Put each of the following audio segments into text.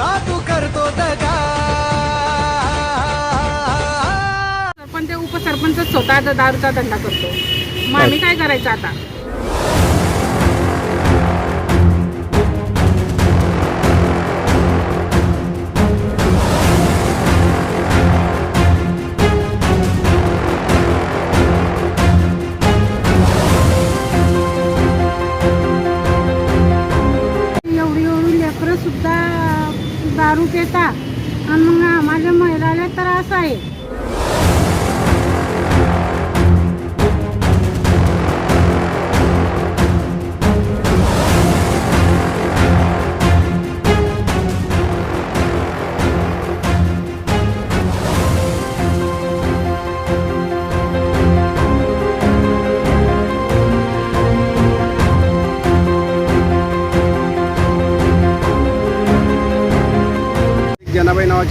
का तू करतो दगा? पण ते उपसरपंच स्वतः दारूचा धंदा करतो. मग आम्ही काय करायचं आता? त्रास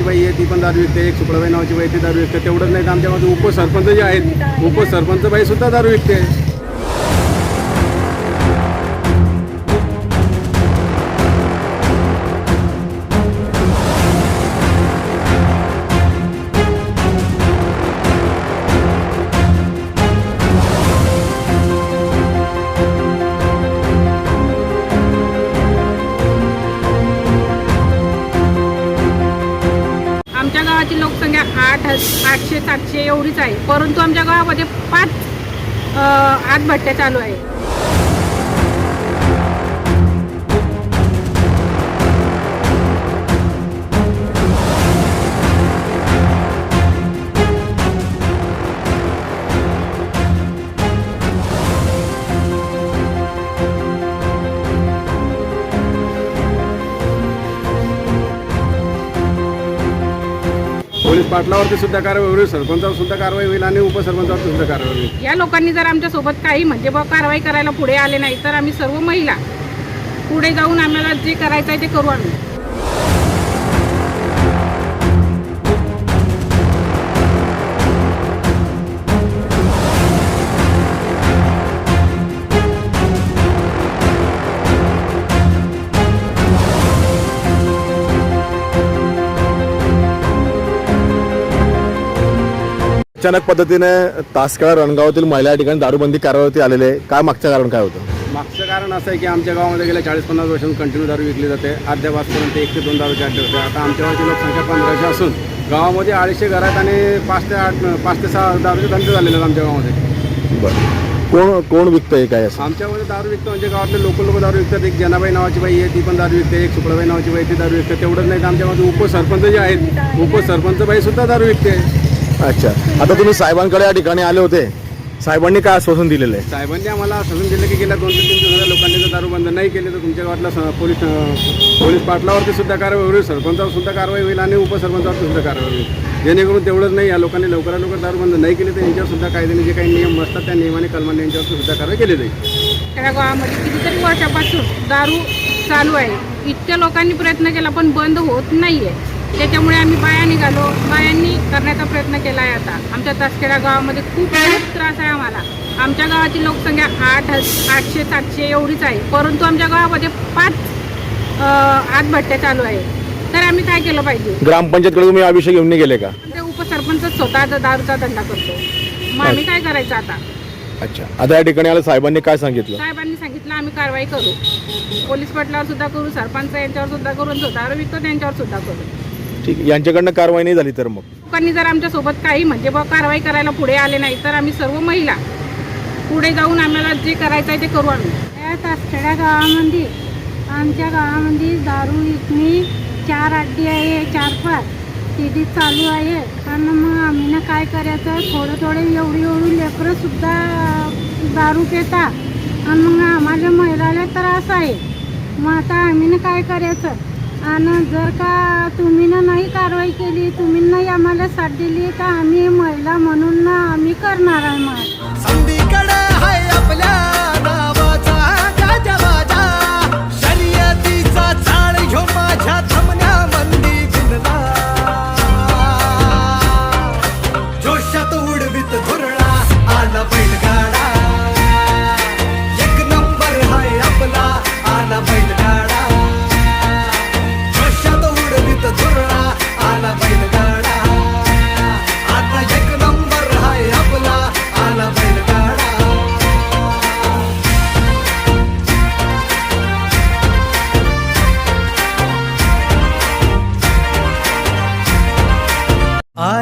बाई आहे ती पण दारू विकते एक सुपडाबाई नावाची बाई ती दारू विकते तेवढंच नाही तर आमच्यामध्ये उपसरपंच जे आहेत उपसरपंच बाई सुद्धा दारू विकते. आठ आठशे सातशे एवढीच आहे. परंतु आमच्या गावामध्ये पाच अ, आतभट्ट्या चालू आहे पाटलावरती सुद्धा कारवाई होईल सरपंचावर सुद्धा कारवाई होईल आणि उपसरपंचावरती सुद्धा कारवाई होईल. या लोकांनी जर आमच्यासोबत काही म्हणजे बा कारवाई करायला पुढे आले नाही तर आम्ही सर्व महिला पुढे जाऊन आम्हाला जे करायचं आहे ते करू आम्ही. अचानक पद्धतीने तासगाव रणगावातील महिला या ठिकाणी दारूबंदी कारवाई आलेले आहे. काय मागचं कारण काय होतं? मागचं कारण असं आहे की आमच्या गावामध्ये गेल्या चाळीस पन्नास वर्षांपासून कंटिन्यू दारू विकली जाते. अद्यापासपर्यंत एक ते दोन दारूचे अड्डे होते आता आमच्या गावाची लोकसंख्या पंधराशे असून गावामध्ये अडीचशे घरात आणि पाच ते आठ पाच ते सहा दारूचे धंदे झालेले आहेत आमच्या गावामध्ये. बरं. कोण कोण विकतंय काय असं? आमच्यामध्ये दारू विकतो म्हणजे गावातले लोक लोक दारू विकतात. एक जनाबाई नावाची बाई आहे ती पण दारू विकते. एक सुपडाबाई नावाची बाई ती दारू विकते. तेवढंच नाही तर आमच्यामध्ये उपसरपंच जे आहेत उपसरपंच बाई सुद्धा दारू विकते. अच्छा. आता तुम्ही साहेबांकडे या ठिकाणी आले होते. साहेबांनी काय आश्वासन दिलेलं आहे? साहेबांनी आम्हाला आश्वासन दिलं की गेल्या दोन ते तीन दिवसात लोकांनी जर दारू बंद नाही केली तर तुमच्या गावातला स- पोलीस पोलीस पाटलावरती सुद्धा कारवाई होईल सरपंचावर सुद्धा कारवाई होईल आणि उपसरपंचावरती सुद्धा कारवाई होईल. जेणेकरून तेवढंच नाही या लोकांनी लवकरात लवकर दारू बंद नाही केली तर यांच्यावर सुद्धा कायद्याने जे काही नियम असतात त्या नियमाने कलमाने यांच्यावर सुद्धा कारवाई केली जाईल. त्या गावामध्ये कितीतरी वर्षापासून दारू चालू आहे. इतक्या लोकांनी प्रयत्न केला पण बंद होत नाहीये. त्याच्यामुळे आम्ही बाया निघालो. बायांनी करण्याचा प्रयत्न केला आहे आता. आमच्या तासखेडा गावामध्ये खूप खूप त्रास आहे आम्हाला. आमच्या गावाची लोकसंख्या आठ आठशे सातशे एवढीच आहे. परंतु आमच्या गावामध्ये पाच आतभट्ट्या चालू आहे. तर आम्ही काय केलं पाहिजे? ग्रामपंचायतकडे तुम्ही विषय घेऊन गेले का? ते उपसरपंच स्वतः दारूचा धंदा करतो. मग आम्ही काय करायचं आता? अच्छा. आता या ठिकाणी आलं साहेबांनी काय सांगितलं? साहेबांनी सांगितलं आम्ही कारवाई करू. पोलीस पाटलावर सुद्धा करू सरपंच यांच्यावर सुद्धा करू दारू विकतो त्यांच्यावर सुद्धा करू. ठीक आहे. यांच्याकडनं कारवाई नाही झाली तर मग? लोकांनी जर आमच्यासोबत काही म्हणजे बा कारवाई करायला पुढे आले नाही तर आम्ही सर्व महिला पुढे जाऊन आम्हाला जे करायचं आहे ते करू आम्ही. या तासखेड्या गावामध्ये आमच्या गावामध्ये दारू विकणे चार अड्डी आहे चार पाच तिथे चालू आहे. आणि मग आम्ही ना काय करायचं? थोडं थोडे एवढी एवढी लेकरं सुद्धा दारू पितात. आणि मग आम्हाला महिलाला त्रास आहे. मग आता आम्ही न काय करायचं? आणि जर का तुम्ही ना नाही कारवाई केली तुम्ही नाही आम्हाला साथ दिली तर आम्ही महिला म्हणून ना आम्ही करणार आहे मग आपल्या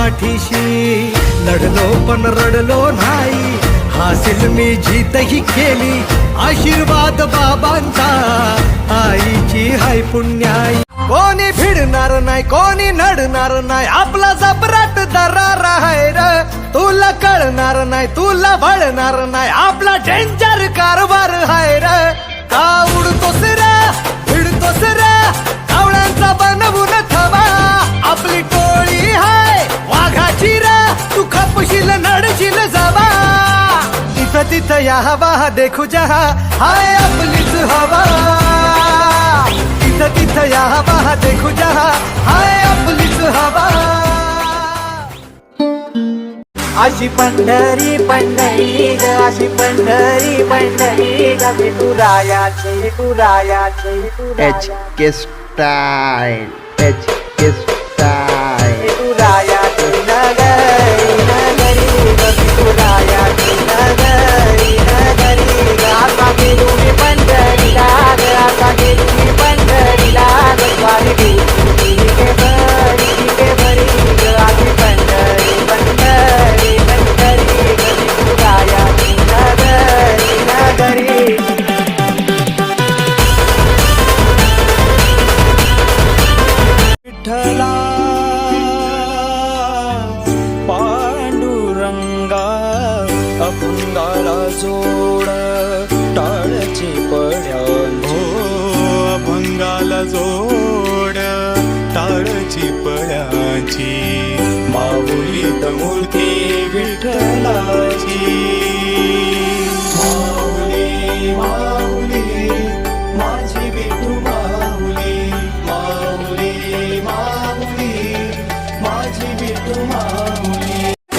पाठीशी. लढलो पण रडलो नाही. हासिल मी जीतही केली. आशीर्वाद बाबांचा. आईची हाय पुण्याई. कोणी भिडणार नाही कोणी नडणार नाही. आपला जबराट दरार आहे र. तुला कळणार नाही तुला वळणार नाही. आपला डेंजर कारभार आहे र. का उडतोस रे? भिडतोस रे? कावळ्यांचा बनवून थवा आपली या हवा देखू जहा. हाय आपलीच हवा. तिथं तिथं या हवा देखू जहा. हाय आपलीच हवा. अशी पंढरी पंढरी ग अशी पंढरी पंढरी ग विठुरायाची विठुरायाची. H K style H K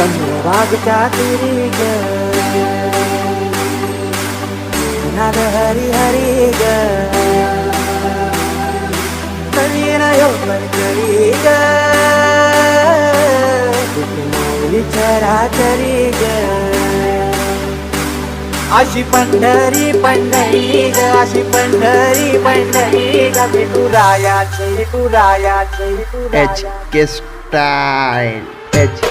माऊली चंद्रभागच्या तिरी ग नाद हरी हरी ग कळीन यो करी ग माऊली चराचरी ग अशी पंढरी पंढरी ग अशी पंढरी पंढरी ग विठुरायाची विठुरायाची H K style H